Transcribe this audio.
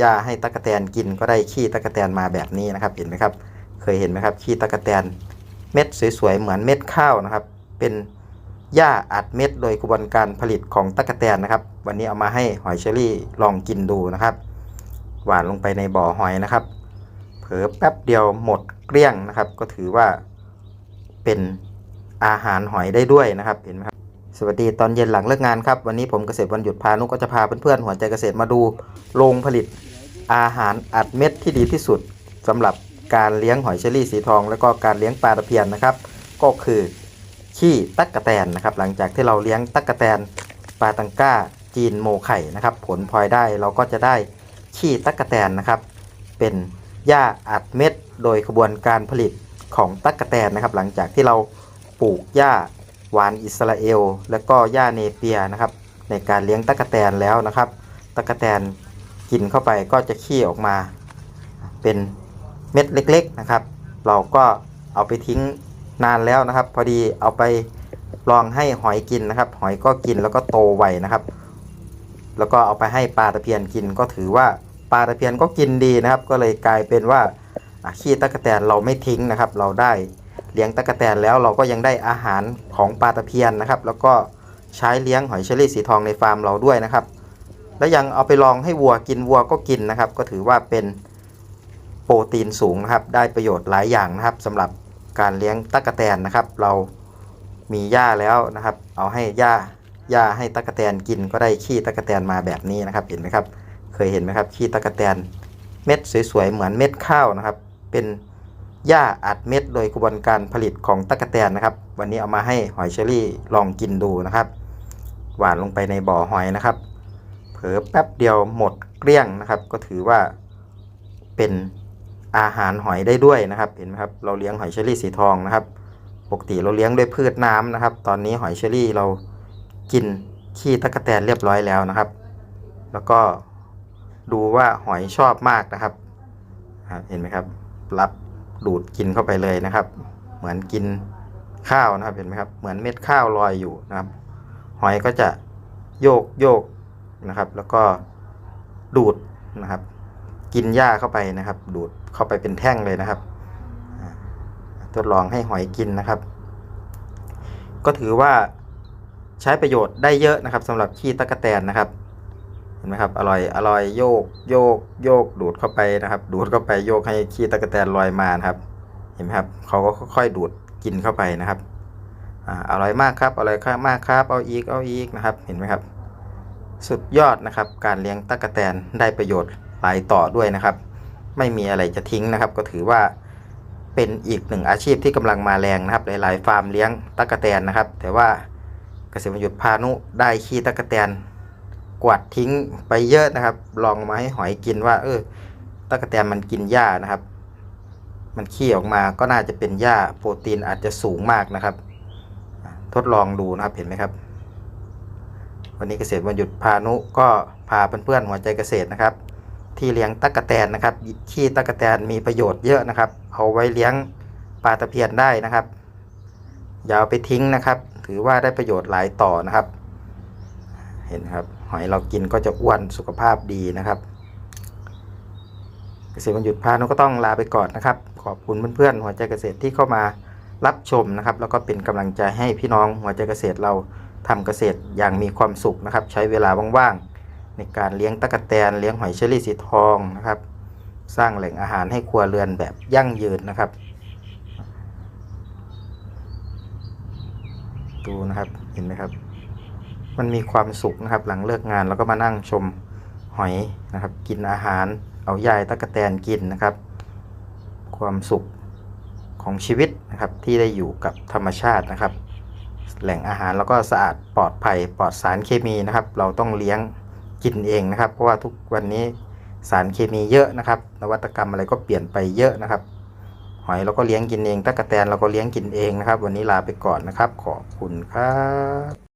หญ้าให้ตะกะแตนกินก็ได้ขี้ตะกะแตนมาแบบนี้นะครับ เห็นไหมครับ เคยเห็นไหมครับขี้ตะกะแตนเม็ดสวยๆเหมือนเม็ดข้าวนะครับ เป็นหญ้าอัดเม็ดโดยกระบวนการผลิตของตะกะแตนนะครับ วันนี้เอามาให้หอยเชอรี่ลองกินดูนะครับ หวานลงไปในบ่อหอยนะครับ เผลอแป๊บเดียวหมดเกลี้ยงนะครับ ก็ถือว่าเป็นอาหารหอยได้ด้วยนะครับเห็นไหมครับ สวัสดีตอนเย็นหลังเลิกงานครับ วันนี้ผมเกษตรวันหยุดพานุก็จะพาเพื่อนๆหัวใจเกษตรมาดูโรงผลิตอาหารอัดเม็ดที่ดีที่สุดสำหรับการเลี้ยงหอยเชอรี่สีทอง แล้วก็การเลี้ยงปลาตะเพียนนะครับ ก็คือขี้ตั๊กะแตนนะครับ หลังจากที่เราเลี้ยงตั๊กะแตนปลาตังก้าจีนโมไข่นะครับ ผลพลอยได้เราก็จะได้ขี้ตั๊กะแตนนะครับ เป็นหญ้าอัดเม็ด โดยกระบวนการผลิตของตั๊กะแตนนะครับ หลังจากที่เราปลูกหญ้า หวานอิสราเอล และก็หญ้าเนเปียนะครับ ในการเลี้ยงตั๊กแตนแล้วนะครับตั๊กแตนกินเข้าไปก็จะขี้ออกมา เป็นเม็ดเล็กๆนะครับ เราก็เอาไปทิ้งนานแล้วนะครับ พอดีเอาไปลองให้หอยกินนะครับ หอยก็กินแล้วก็โตไวนะครับ แล้วก็เอาไปให้ปลาตะเพียนกินก็ถือว่าปลาตะเพียนก็กินดีนะครับ ก็เลยกลายเป็นว่าขี้ตะกแตนเราไม่ทิ้งนะครับ เราได้ เลี้ยงตะกะแตนแล้วเราก็ยังได้อาหารของปลาตะเพียนนะครับ แล้วก็ใช้เลี้ยงหอยเชอรี่สีทองในฟาร์มเราด้วยนะครับ และยังเอาไปลองให้วัวกินวัวก็กินนะครับ ก็ถือว่าเป็นโปรตีนสูงนะครับ ได้ประโยชน์หลายอย่างนะครับสำหรับการเลี้ยงตะกะแตนนะครับ เรามีหญ้าแล้วนะครับ เอาให้หญ้าหญ้าให้ตะกะแตนกินก็ได้ขี้ตะกะแตนมาแบบนี้นะครับ เห็นไหมครับ เคยเห็นไหมครับขี้ตะกะแตนเม็ดสวยๆเหมือนเม็ดข้าวนะครับ เป็น หญ้าอัดเม็ดโดยกระบวนการผลิตของตะกแตนนะครับ วันนี้เอามาให้หอยเชอรี่ลองกินดูนะครับ หวานลงไปในบ่อหอยนะครับ เผลอแป๊บเดียวหมดเกลี้ยงนะครับ ก็ถือว่าเป็นอาหารหอยได้ด้วยนะครับเห็นไหมครับเราเลี้ยงหอยเชอรี่สีทองนะครับ ปกติเราเลี้ยงด้วยพืชน้ำนะครับ ตอนนี้หอยเชอรี่เรากินขี้ตะกแตนเรียบร้อยแล้วนะครับ แล้วก็ดูว่าหอยชอบมากนะครับเห็นไหมครับรับ ดูดกินเข้าไปเลยนะครับ เหมือนกินข้าวนะครับเห็นไหมครับเหมือนเม็ดข้าวลอยอยู่นะครับ หอยก็จะโยกโยกนะครับ แล้วก็ดูดนะครับ กินหญ้าเข้าไปนะครับ ดูดเข้าไปเป็นแท่งเลยนะครับทดลองให้หอยกินนะครับ ก็ถือว่าใช้ประโยชน์ได้เยอะนะครับสำหรับขี้ตะกะแตนนะครับ เห็นไหมครับอร่อยอร่อยโยกโยกโยกดูดเข้าไปนะครับ ดูดเข้าไปโยกให้ขี้ตะกแตนลอยมานะครับ เห็นไหมครับเขาก็ค่อยๆดูดกินเข้าไปนะครับอร่อยมากครับอร่อยมากครับเอาอีกเอาอีกนะครับเห็นไหมครับ สุดยอดนะครับ การเลี้ยงตะกแตนได้ประโยชน์หลายต่อด้วยนะครับ ไม่มีอะไรจะทิ้งนะครับ ก็ถือว่าเป็นอีกหนึ่งอาชีพที่กำลังมาแรงนะครับ หลายๆ ฟาร์มเลี้ยงตะกแตนนะครับ แต่ว่าเกษตรประยุทธ์พานุได้ขี้ตะกแตน กวาดทิ้งไปเยอะนะครับ ลองมาให้หอยกินว่า เออตะกแตนมันกินหญ้านะครับ มันขี้ออกมาก็น่าจะเป็นหญ้าโปรตีนอาจจะสูงมากนะครับ ทดลองดูนะครับเห็นไหมครับ วันนี้เกษตรวันหยุดพานุก็พาเพื่อนๆหัวใจเกษตรนะครับ ที่เลี้ยงตะกแตนนะครับขี้ตะกแตนมีประโยชน์เยอะนะครับ เอาไว้เลี้ยงปลาตะเพียนได้นะครับอย่าเอาไปทิ้งนะครับ ถือว่าได้ประโยชน์หลายต่อนะครับ เห็นครับ หอยเรากินก็จะอ้วนสุขภาพดีนะครับ เกษตรวันหยุดพานุก็ต้องลาไปก่อนนะครับ ขอบคุณเพื่อนๆ หัวใจเกษตรที่เข้ามารับชมนะครับ แล้วก็เป็นกำลังใจให้พี่น้องหัวใจเกษตรเราทำเกษตรอย่างมีความสุขนะครับ ใช้เวลาว่างๆ ในการเลี้ยงตะกแตนเลี้ยงหอยเชอรี่สีทองนะครับ สร้างแหล่งอาหารให้ครัวเรือนแบบยั่งยืนนะครับดูนะครับเห็นไหมครับ มันมีความสุขนะครับ หลังเลิกงานแล้วก็มานั่งชมหอยนะครับ กินอาหาร เอายายตะกะแตนกินนะครับ ความสุขของชีวิตนะครับที่ได้อยู่กับธรรมชาตินะครับ แหล่งอาหารแล้วก็สะอาดปลอดภัยปลอดสารเคมีนะครับ เราต้องเลี้ยงกินเองนะครับ เพราะว่าทุกวันนี้สารเคมีเยอะนะครับ นวัตกรรมอะไรก็เปลี่ยนไปเยอะนะครับ หอยเราก็เลี้ยงกินเองตะกะแตนเราก็เลี้ยงกินเองนะครับ วันนี้ลาไปก่อนนะครับ ขอบคุณครับ